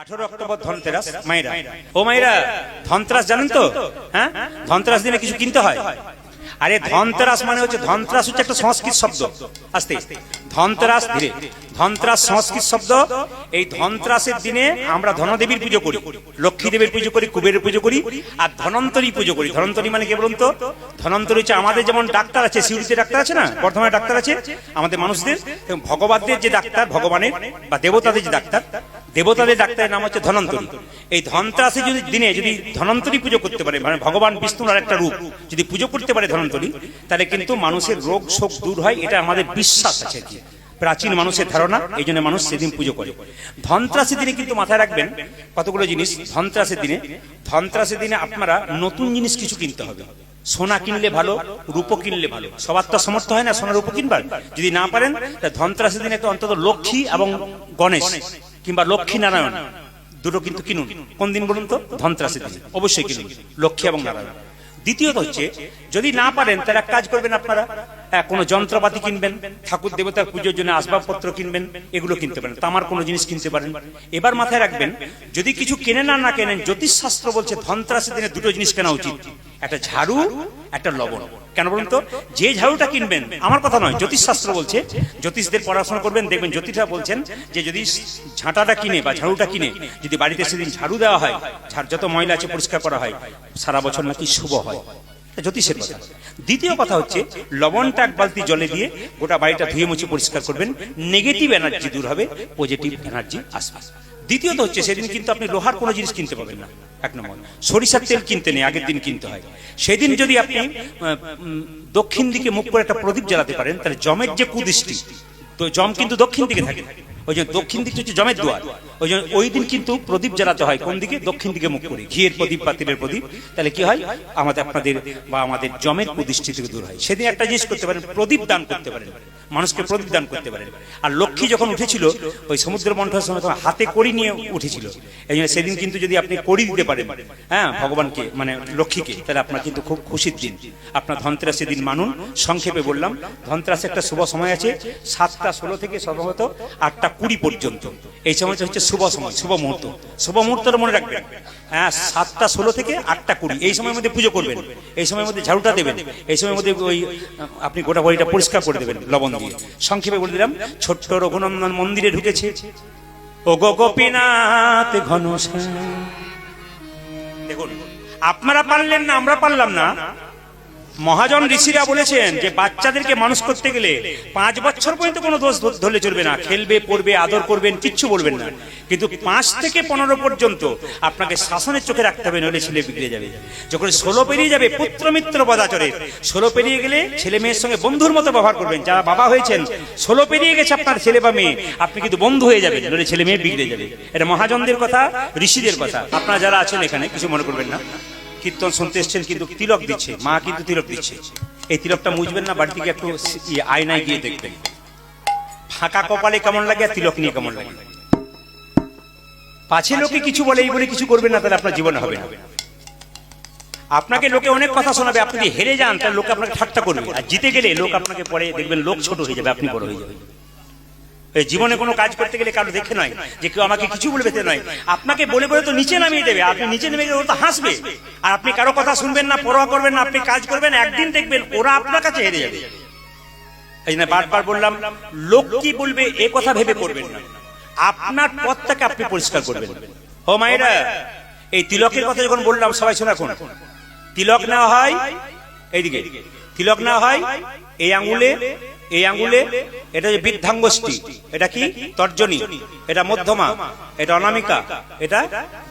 আঠারো অক্টোবর ধনতেরাস মাইরা ও মাইরা ধনতেরাস জানেন তো? হ্যাঁ? ধনতেরাস দিনে কিছু কিনতে হয়। আরে ধনতেরাস মানে হচ্ছে ধনতেরাস হচ্ছে একটা সংস্কৃত শব্দ। আস্তে। ধনতেরাস ধীরে। ধনতেরাস সংস্কৃত শব্দ। এই ধনতেরাসের দিনে আমরা ধনদেবীর পুজো করি। লক্ষ্মী দেবীর পুজো করি কুবেরের পুজো করি আর ধনন্তরী পুজো করি। ধনন্তরী মানে কি বলুন তো? ধনন্তরী হচ্ছে আমাদের যেমন ডাক্তার আছে সিউড়িতে ডাক্তার আছে না? বর্ধমানে ডাক্তার আছে? আমাদের মানুষদের। এবং ভগবানদের যে ডাক্তার ভগবানের বা দেবতাদের যে ডাক্তার দেবতাদের ডাক্তারের নাম হচ্ছে ধনন্তরী। এই ধনত্রাসে যদি দিনে যদি ধনন্তরী পুজো করতে পারে মানে ভগবান বিষ্ণুর আর একটা রূপ যদি পুজো করতে পারে ধনন্তরী তাহলে কিন্তু মানুষের রোগ শোক দূর হয় এটা আমাদের বিশ্বাস আছে কি। প্রাচীন মানুষের ধারণা এই জন্য মানুষ সেদিন পুজো করে। ধনত্রাসের দিনে কিন্তু মাথায় রাখবেন কতগুলো জিনিস? ধনত্রাসের দিনে ধনত্রাসের দিনে আপনারা নতুন জিনিস কিছু কিনতে হবে। সোনা কিনলে ভালো রূপো কিনলে ভালো। সবার তো সমর্থ হয় না সোনা রূপো কিনবার। যদি না পারেন তা ধনত্রাসের দিনে তো অন্তত লক্ষ্মী এবং গণেশ। কিংবা লক্ষ্মী নারায়ণ দুটো কিন্তু কিনুন। কোন দিন বলুন তো? ধনত্রাসের দিন। অবশ্যই কিনুন। লক্ষ্মী এবং নারায়ণ। দ্বিতীয়ত হচ্ছে যদি না পারেন তাহলে এক কাজ করবেন আপনারা। হ্যাঁ, কোনো যন্ত্রপাতি কিনবেন ঠাকুর দেবতার পুজোর জন্য আসবাবপত্র কিনবেন এগুলো কিনতে পারেন। তামার কোনো জিনিস কিনতে পারেন। এবার মাথায় রাখবেন যদি কিছু কেনেন আর না কেনেন জ্যোতিষশাস্ত্র বলছে ধনত্রাসের দিনে দুটো জিনিস কেনা উচিত। একটা ঝাড়ু, একটা লবণ। কেন বলুন তো? যে ঝাড়ুটা কিনবেন, আমার কথা নয়, জ্যোতিষশাস্ত্র বলছে, জ্যোতিষদের পড়াশোনা করবেন, দেখবেন জ্যোতিষরা বলছেন যে যদি ঝাঁটাটা কিনে বা ঝাড়ুটা কিনে, যদি বাড়িতে সেদিন ঝাড়ু দেওয়া হয় যত ময়লা আছে পরিষ্কার করা হয়, সারা বছর নাকি শুভ হয়। জ্যোতিষের কথা। দ্বিতীয় কথা হচ্ছে, লবণটা এক বালতি জলে দিয়ে গোটা বাড়িটা ধুয়ে মুছে পরিষ্কার করবেন, নেগেটিভ এনার্জি দূর হবে, পজিটিভ এনার্জি আসবে। দ্বিতীয়ত হচ্ছে, সেদিন কিন্তু আপনি লোহার কোনো জিনিস কিনতে পাবেন না। এক নম্বর। সরিষার তেল কিনতে নেই, আগের দিন কিনতে হয়। সেদিন যদি আপনি দক্ষিণ দিকে মুখ করে একটা প্রদীপ জ্বালাতে পারেন, তাহলে জমের যে কুদৃষ্টি, তো জম কিন্তু দক্ষিণ দিকে থাকে। ওই জন্য দক্ষিণ দিকটা হচ্ছে জমের দুয়ার। ওই জন্য ওই দিন কিন্তু প্রদীপ জ্বালাতে হয় কোন দিকে? দক্ষিণ দিকে মুখ করে। ঘিয়ের প্রদীপ বা তিলের প্রদীপ। তাহলে কি হয়? আমাদের আপনাদের বা আমাদের জমের থেকে দূর হয়। সেদিন একটা জিনিস করতে পারেন, প্রদীপ দান করতে পারেন। মানুষকে প্রদীপ দান করতে পারেন। আর লক্ষ্মী যখন উঠেছিল, ওই সমুদ্র মন্থনের সময় তখন হাতে কড়ি নিয়ে উঠেছিল। এই জন্য সেদিন কিন্তু যদি আপনি করি দিতে পারেন হ্যাঁ ভগবানকে মানে লক্ষ্মীকে, তাহলে আপনার কিন্তু খুব খুশির দিন। আপনার ধনতেরাসের দিন মানুন। সংক্ষেপে বললাম, ধনতেরাসে একটা শুভ সময় আছে, সাতটা ষোলো থেকে সম্ভবত আটটা কুড়ি পর্যন্ত। এই সময়টা হচ্ছে শুভ সময়, শুভ মুহূর্ত। শুভ মুহূর্তটা মনে রাখবেন। হ্যাঁ সাতটা ষোলো থেকে আটটা কুড়ি। এই সময়ের মধ্যে পুজো করবেন। এই সময়ের মধ্যে ঝাড়ুটা দেবেন। এই সময়ের মধ্যে ওই, আপনি গোটা বাড়িটা পরিষ্কার করে দেবেন, লবণ দিয়ে। সংক্ষেপে বলে দিলাম, ছোট্ট রঘুনন্দন মন্দিরে ঢুকেছে। ও গোপীনাথ ঘন দেখুন, আপনারা পারলেন না, আমরা পারলাম না। মহাজন ঋষিরা বলেছেন যে বাচ্চাদেরকে মানুষ করতে গেলে পাঁচ বছর পর্যন্ত কোনো দোষ ধরলে চলবে না। খেলবে, পড়বে, আদর করবেন, কিচ্ছু বলবেন না। কিন্তু পাঁচ থেকে পনেরো পর্যন্ত আপনাকে শাসনের চোখে রাখতে হবে, নইলে ছেলে বিগড়ে যাবে। যখন ষোলো পেরিয়ে যাবে, পুত্র মিত্র বদাচরে, ষোলো পেরিয়ে গেলে ছেলে মেয়ের সঙ্গে বন্ধুর মতো ব্যবহার করবেন। যারা বাবা হয়েছেন, ষোলো পেরিয়ে গেছে আপনার ছেলে বা মেয়ে, আপনি কিন্তু বন্ধু হয়ে যাবেন, নইলে ছেলে মেয়ে বিগড়ে যাবে। এটা মহাজনদের কথা, ঋষিদের কথা। আপনারা যারা আছেন এখানে, কিছু মনে করবেন না? কীর্তন শুনতে এসছেন কিন্তু তিলক দিচ্ছে, মা কিন্তু তিলক দিচ্ছে। এই তিলকটা মুছবেন না বাড়ি থেকে একটু আয়নায় গিয়ে দেখবেন। ফাঁকা কপালে কেমন লাগে আর তিলক নিয়ে কেমন লাগে? পাছে লোকে কিছু বলে, এই বলে কিছু করবেন না, তাহলে আপনার জীবনে হবে না। আপনাকে লোকে অনেক কথা শোনাবে, আপনি হেরে যান, তাহলে লোক আপনাকে ঠাট্টা করবে। আর জিতে গেলে লোক আপনাকে পরে দেখবেন লোক ছোট হয়ে যাবে, আপনি বড় হয়ে যাবেন। জীবনে কোনো কাজ করতে গেলে কারও দেখে নয়, যে কেউ আমাকে কিছু বলবে তে নয়। আপনাকে বলে বলে তো নিচে নামিয়ে দেবে, আপনি নিচে নেমে গেলে ওরা তো হাসবে। আর আপনি কারও কথা শুনবেন না, পরোয়া করবেন না, আপনি কাজ করবেন, একদিন দেখবেন ওরা আপনার কাছে হেরে যাবে। এই জন্য বারবার বললাম, লোক কি বলবে এ কথা ভেবে করবেন না। আপনার পথটাকে আপনি পরিষ্কার করবেন। ও মায়েরা, এই তিলকের কথা যখন বললাম, সবাই শোনা কোন তিলক না হয়, এইদিকে। তিলক না হয়, এই আঙ্গুলে এই আঙ্গুলে এটা যে বৃদ্ধাঙ্গষ্টি এটা কি? তর্জনী। এটা মধ্যমা। এটা অনামিকা। এটা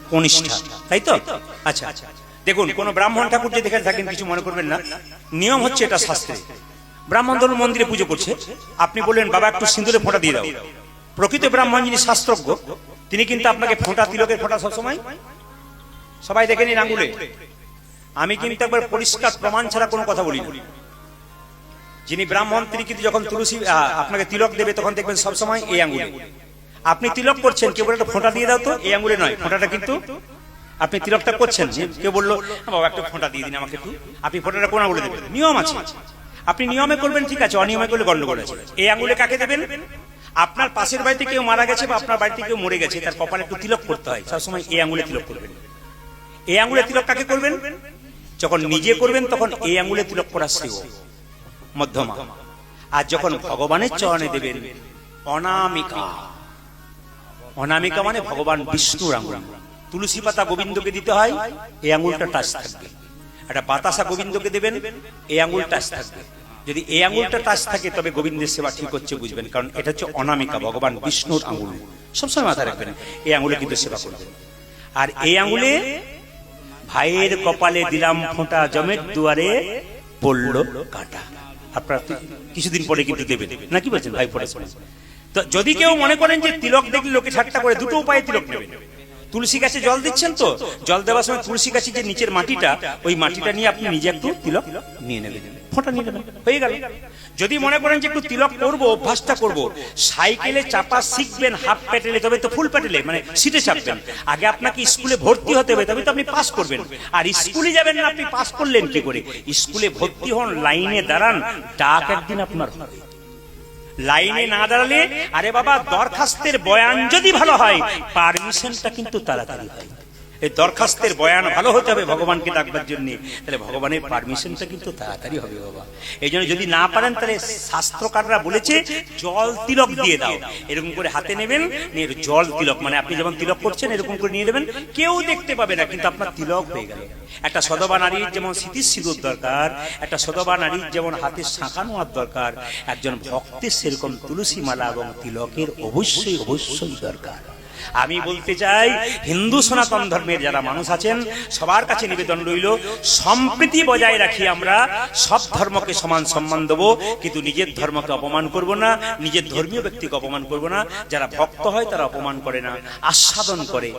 কনিষ্ঠা। তাই তো? আচ্ছা। দেখুন কোন ব্রাহ্মণ ঠাকুর যদি এখানে থাকেন কিছু মনে করবেন না। নিয়ম হচ্ছে এটা শাস্ত্রে। ব্রাহ্মণ ধরুন মন্দিরে পুজো করছে। আপনি বললেন বাবা একটু সিঁদুরে ফোঁটা দিয়ে দাও। প্রকৃত ব্রাহ্মণ যিনি শাস্ত্রজ্ঞ তিনি কিন্তু আপনাকে ফোঁটা তিলকের ফোঁটা সবসময়? সবাই দেখে নিন আঙ্গুলে। আমি কিন্তু একবার পরিষ্কার প্রমাণ ছাড়া কোনো কথা বলি না। যিনি ব্রাহ্মণ, তিনি কিন্তু যখন তুলসী আপনাকে তিলক দেবে, তখন দেখবেন সবসময় এই আঙ্গুলে আপনি তিলক করছেন, কেউ একটা ফোঁটা দিয়ে দাও তো। এই আঙ্গুলে নয়, ফোঁটাটা কিন্তু আপনি তিলকটা করছেন। যে কেউ বলল বাবা, একটা ফোঁটা দিয়ে দিন আমাকে একটু। আপনি ফোঁটাটা কোন আঙ্গুলে দেবেন? নিয়ম আছে। আপনি নিয়মে করবেন, ঠিক আছে, অনিয়মে করলে গন্ডগোল আছে। এই আঙ্গুলে কাকে দেবেন? আপনার পাশের বাড়িতে কেউ মারা গেছে বা আপনার বাড়িতে কেউ মরে গেছে, তার কপালে একটু তিলক করতে হয়। সবসময় এই আঙুলে তিলক করবেন। এই আঙুলে তিলক কাকে করবেন? যখন নিজে করবেন, তখন এই আঙুলে তিলক করা শ্রেয়। মধ্যমা। আর যখন ভগবানের চরণে দেবেন, অনামিকা। অনামিকা মানে ভগবান বিষ্ণুর আঙুল। তুলসী পাতা গোবিন্দকে দিতে হয়, এই আঙুলটা টাচ থাকবে। একটা বাতাসা গোবিন্দকে দেবেন, এই আঙুল টাচ থাকবে। যদি এই আঙুলটা টাচ থাকে, তবে গোবিন্দের সেবা ঠিক হচ্ছে, বুঝবেন। কারণ এটা হচ্ছে অনামিকা, ভগবান বিষ্ণুর আঙুল। সবসময় মাথায় রাখবেন, এই আঙুলে কিন্তু সেবা করবেন। আর এই আঙুলে ভাইয়ের কপালে দিলাম ফোঁটা, জমের দুয়ারে পড়ল কাটা। আপনারা কিছুদিন পরে কিন্তু দেবেন। নাকি বলছেন? ভাই, পরে তো যদি কেউ মনে করেন যে তিলক দেখলে লোকে ঠাট্টা করে, দুটো উপায়ে তিলক নেবেন। তুলসী গাছে জল দিচ্ছেন তো? জল দেওয়ার সময় তুলসী গাছে যে নিচের মাটিটা, ওই মাটিটা নিয়ে আপনি নিজে একটু তিলক নিয়ে নেবেন। ফোঁটা নিয়ে নেবেন। হয়ে গেল। যদি মনে করেন যে একটু তিলক করব, অভ্যাসটা করব, সাইকেলে চাপা শিখবেন হাফ প্যাটেলে, তবে তো ফুল প্যাটেলে মানে সিটে চাপবেন। আগে আপনাকে স্কুলে ভর্তি হতে হবে, তবে তো আপনি পাস করবেন। আর স্কুলে যাবেন না, আপনি পাস করলেন কি করে? স্কুলে ভর্তি হন, লাইনে দাঁড়ান, ডাক একদিন আপনার হবে। লাইনে না দাঁড়ালে আরে বাবা দরখাস্তের বয়ান যদি ভালো হয়। পারমিশনটা কিন্তু তাড়াতাড়ি হয়। এই দরখাস্তের বয়ান ভালো হতে হবে ভগবানকে ডাকবার জন্য। তাহলে ভগবানের পারমিশনটা কিন্তু তাড়াতাড়ি হবে বাবা। এই জন্য যদি না পারেন, তাহলে শাস্ত্রকাররা বলেছে, জল তিলক দিয়ে দাও। এরকম করে হাতে নেবেন, নিয়ে জল তিলক মানে আপনি যেমন তিলক করছেন, এরকম করে নিয়ে নেবেন। কেউ দেখতে পাবে না, কিন্তু আপনার তিলক হয়ে গেল। একটা সদবা নারীর যেমন স্মৃতির সিঁদুর দরকার, একটা সদবা নারীর যেমন হাতে শাঁখা নেওয়ার দরকার, একজন ভক্তের সেরকম তুলসী মালা এবং তিলকের অবশ্যই অবশ্যই দরকার। আমি বলতে চাই, হিন্দু সনাতন ধর্মের যারা মানুষ আছেন, সবার কাছে নিবেদন রইল, সম্প্রীতি বজায় রাখি আমরা, সব ধর্মকে সমান সম্মান দেবো, কিন্তু নিজের ধর্মকে অপমান করব না, নিজের ধর্মীয় ব্যক্তিকে অপমান করব না, যারা ভক্ত হয় তারা অপমান করে না, আস্বাদন করে।